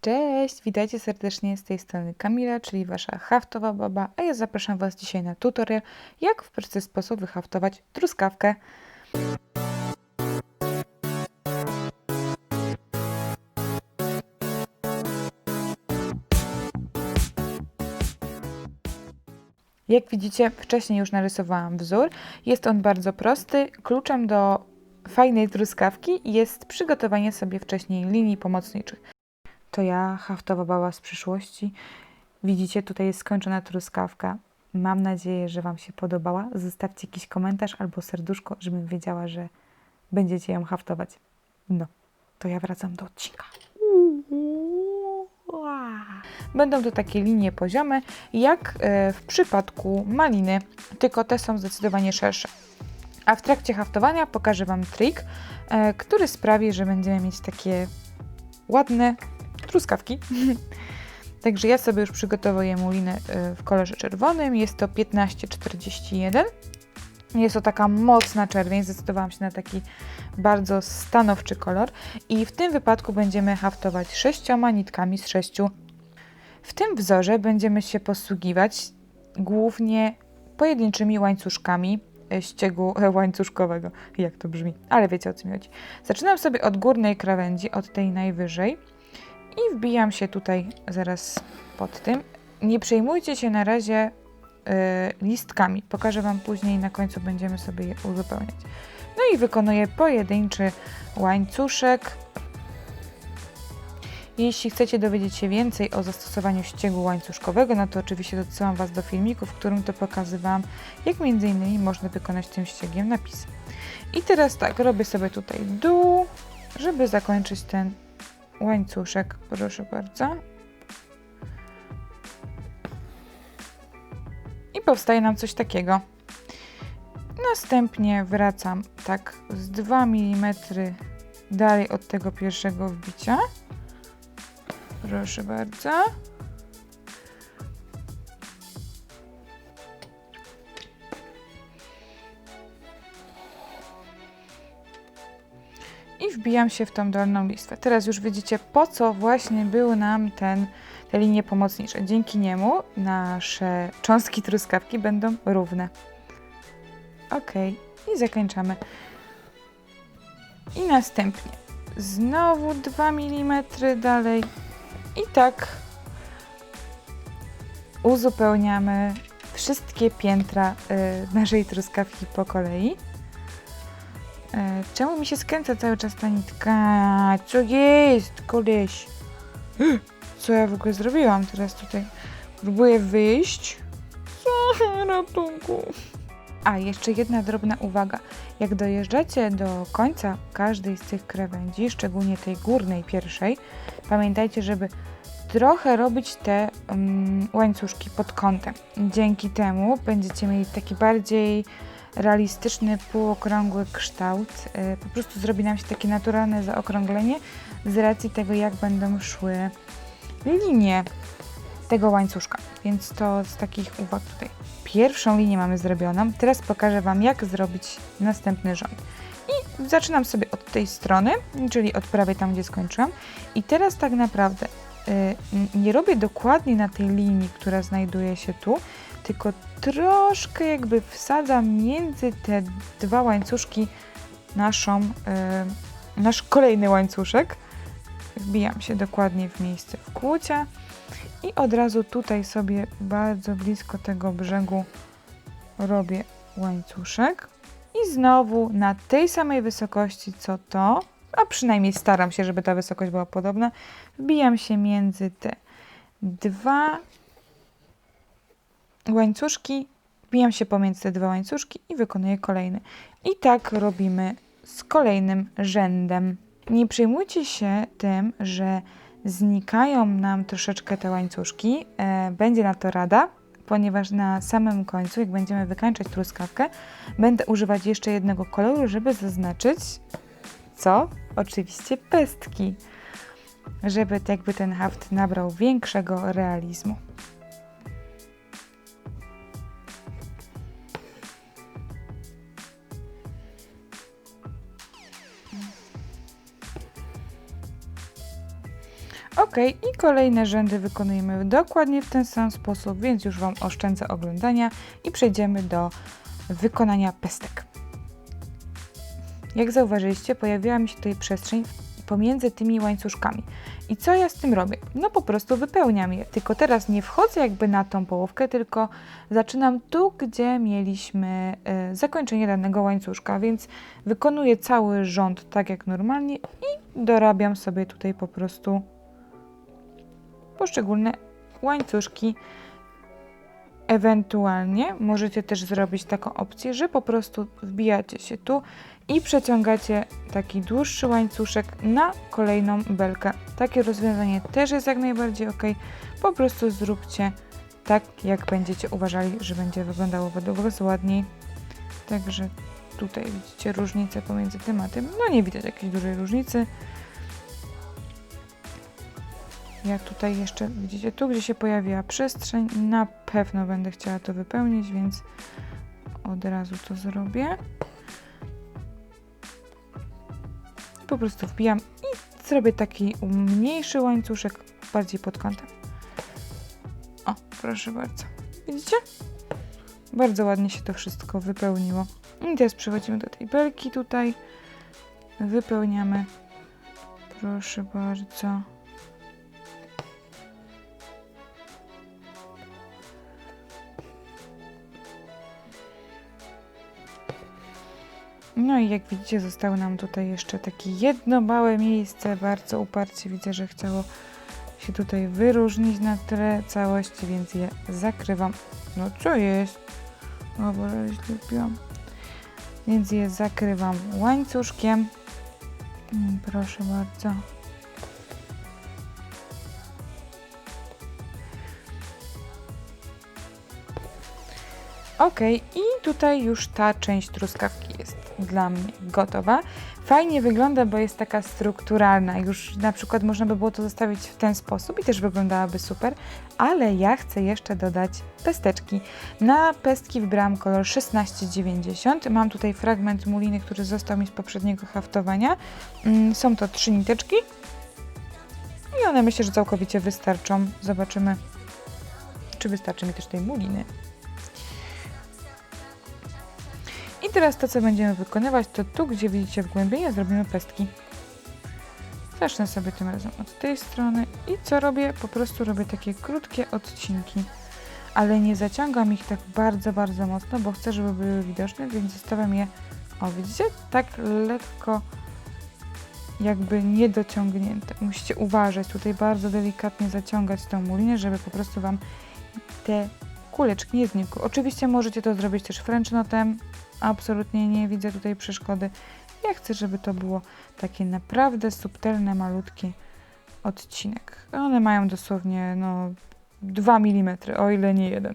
Cześć, witajcie serdecznie z tej strony Kamila, czyli wasza haftowa baba, a ja zapraszam was dzisiaj na tutorial, jak w prosty sposób wyhaftować truskawkę. Jak widzicie, wcześniej już narysowałam wzór. Jest on bardzo prosty. Kluczem do fajnej truskawki jest przygotowanie sobie wcześniej linii pomocniczych. To ja, haftowa baba z przyszłości. Widzicie, tutaj jest skończona truskawka. Mam nadzieję, że Wam się podobała. Zostawcie jakiś komentarz albo serduszko, żebym wiedziała, że będziecie ją haftować. No, to ja wracam do odcinka. Będą to takie linie poziome, jak e, w przypadku maliny, tylko te są zdecydowanie szersze. A w trakcie haftowania pokażę Wam trik, e, który sprawi, że będziemy mieć takie ładne truskawki. Także ja sobie już przygotowuję mulinę e, w kolorze czerwonym. Jest to 1541. Jest to taka mocna czerwień. Zdecydowałam się na taki bardzo stanowczy kolor. I w tym wypadku będziemy haftować sześcioma nitkami z sześciu. W tym wzorze będziemy się posługiwać głównie pojedynczymi łańcuszkami e, ściegu łańcuszkowego. Jak to brzmi, ale wiecie o co mi chodzi. Zaczynam sobie od górnej krawędzi, od tej najwyżej i wbijam się tutaj zaraz pod tym. Nie przejmujcie się na razie y, listkami. Pokażę Wam później, na końcu będziemy sobie je uzupełniać. No i wykonuję pojedynczy łańcuszek. Jeśli chcecie dowiedzieć się więcej o zastosowaniu ściegu łańcuszkowego, no to oczywiście odsyłam Was do filmiku, w którym to pokazywałam, jak między innymi można wykonać tym ściegiem napis. I teraz tak, robię sobie tutaj dół, żeby zakończyć ten łańcuszek, proszę bardzo. I powstaje nam coś takiego. Następnie wracam tak z 2 mm dalej od tego pierwszego wbicia. Proszę bardzo. Wbijam się w tą dolną listwę. Teraz już widzicie, po co właśnie był nam ten, te linie pomocnicze. Dzięki niemu nasze cząstki truskawki będą równe. Ok, i zakończamy. I następnie znowu 2 mm dalej i tak uzupełniamy wszystkie piętra y, naszej truskawki po kolei. E, czemu mi się skręca cały czas ta nitka? Co jest, koleś? Co ja w ogóle zrobiłam teraz tutaj? Próbuję wyjść. Co? Ratunku. A, jeszcze jedna drobna uwaga. Jak dojeżdżacie do końca każdej z tych krawędzi, szczególnie tej górnej, pierwszej, pamiętajcie, żeby trochę robić te um, łańcuszki pod kątem. Dzięki temu będziecie mieli taki bardziej realistyczny, półokrągły kształt. Y, po prostu zrobi nam się takie naturalne zaokrąglenie z racji tego, jak będą szły linie tego łańcuszka. Więc to z takich uwag tutaj. Pierwszą linię mamy zrobioną. Teraz pokażę Wam, jak zrobić następny rząd. I zaczynam sobie od tej strony, czyli od prawej tam, gdzie skończyłam. I teraz tak naprawdę y, nie robię dokładnie na tej linii, która znajduje się tu, tylko troszkę jakby wsadzam między te dwa łańcuszki naszą, yy, nasz kolejny łańcuszek. Wbijam się dokładnie w miejsce wkłucia i od razu tutaj sobie bardzo blisko tego brzegu robię łańcuszek i znowu na tej samej wysokości co to, a przynajmniej staram się, żeby ta wysokość była podobna, wbijam się między te dwa łańcuszki, wbijam się pomiędzy te dwa łańcuszki i wykonuję kolejny. I tak robimy z kolejnym rzędem. Nie przejmujcie się tym, że znikają nam troszeczkę te łańcuszki. E, będzie na to rada, ponieważ na samym końcu, jak będziemy wykańczać truskawkę, będę używać jeszcze jednego koloru, żeby zaznaczyć co? Oczywiście pestki, żeby jakby ten haft nabrał większego realizmu. Ok, i kolejne rzędy wykonujemy dokładnie w ten sam sposób, więc już Wam oszczędzę oglądania i przejdziemy do wykonania pestek. Jak zauważyliście, pojawiła mi się tutaj przestrzeń pomiędzy tymi łańcuszkami. I co ja z tym robię? No po prostu wypełniam je. Tylko teraz nie wchodzę jakby na tą połówkę, tylko zaczynam tu, gdzie mieliśmy y, zakończenie danego łańcuszka, więc wykonuję cały rząd tak jak normalnie i dorabiam sobie tutaj po prostu poszczególne łańcuszki. Ewentualnie możecie też zrobić taką opcję, że po prostu wbijacie się tu i przeciągacie taki dłuższy łańcuszek na kolejną belkę. Takie rozwiązanie też jest jak najbardziej ok. Po prostu zróbcie tak, jak będziecie uważali, że będzie wyglądało według Was ładniej. Także tutaj widzicie różnicę pomiędzy tym. No nie widać jakiejś dużej różnicy. Jak tutaj jeszcze widzicie, tu gdzie się pojawiła przestrzeń, na pewno będę chciała to wypełnić, więc od razu to zrobię. Po prostu wbijam i zrobię taki mniejszy łańcuszek, bardziej pod kątem. O, proszę bardzo. Widzicie? Bardzo ładnie się to wszystko wypełniło. I teraz przechodzimy do tej belki tutaj. Wypełniamy. Proszę bardzo. No i jak widzicie, zostało nam tutaj jeszcze takie jedno małe miejsce. Bardzo uparcie widzę, że chciało się tutaj wyróżnić na tle całości, więc je zakrywam. No co jest? Bo źle wbiłam. Więc je zakrywam łańcuszkiem. Mm, Proszę bardzo. Ok, i tutaj już ta część truskawki jest dla mnie gotowa. Fajnie wygląda, bo jest taka strukturalna. Już na przykład można by było to zostawić w ten sposób i też wyglądałaby super, ale ja chcę jeszcze dodać pesteczki. Na pestki wybrałam kolor 1690. Mam tutaj fragment muliny, który został mi z poprzedniego haftowania. Mm, Są to trzy niteczki i one myślę, że całkowicie wystarczą. Zobaczymy, czy wystarczy mi też tej muliny. Teraz to, co będziemy wykonywać, to tu, gdzie widzicie wgłębienie, zrobimy pestki. Zacznę sobie tym razem od tej strony i co robię? Po prostu robię takie krótkie odcinki. Ale nie zaciągam ich tak bardzo, bardzo mocno, bo chcę, żeby były widoczne, więc zostawiam je, o widzicie, tak lekko jakby niedociągnięte. Musicie uważać, tutaj bardzo delikatnie zaciągać tą mulinę, żeby po prostu Wam te kuleczki nie znikły. Oczywiście możecie to zrobić też French notem, absolutnie nie widzę tutaj przeszkody. Ja chcę, żeby to było takie naprawdę subtelne, malutki odcinek. One mają dosłownie no 2 mm, o ile nie jeden.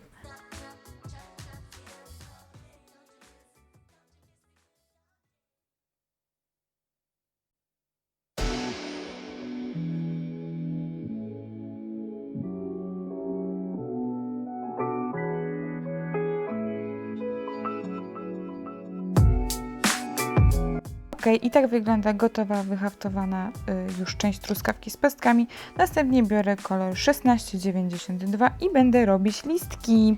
I tak wygląda gotowa, wyhaftowana y, już część truskawki z pestkami. Następnie biorę kolor 1692 i będę robić listki.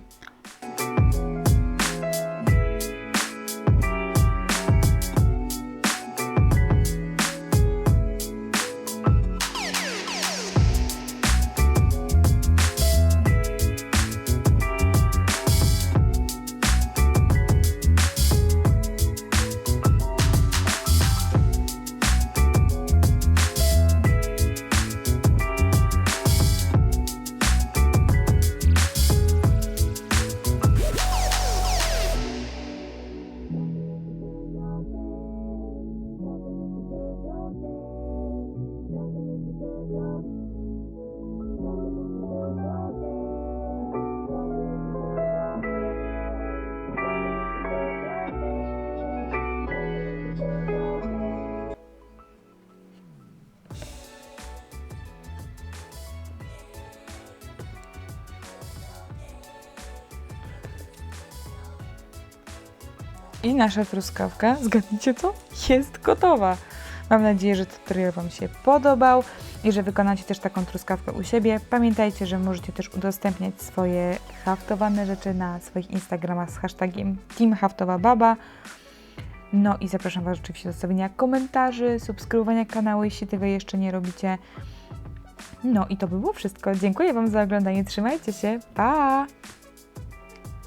I nasza truskawka, zgadnijcie co? Jest gotowa. Mam nadzieję, że tutorial Wam się podobał. i że wykonacie też taką truskawkę u siebie. Pamiętajcie, że możecie też udostępniać swoje haftowane rzeczy na swoich Instagramach z hashtagiem TeamHaftowaBaba. No i zapraszam Was oczywiście do zostawienia komentarzy, subskrybowania kanału, jeśli tego jeszcze nie robicie. No i to by było wszystko. Dziękuję Wam za oglądanie. Trzymajcie się. Pa!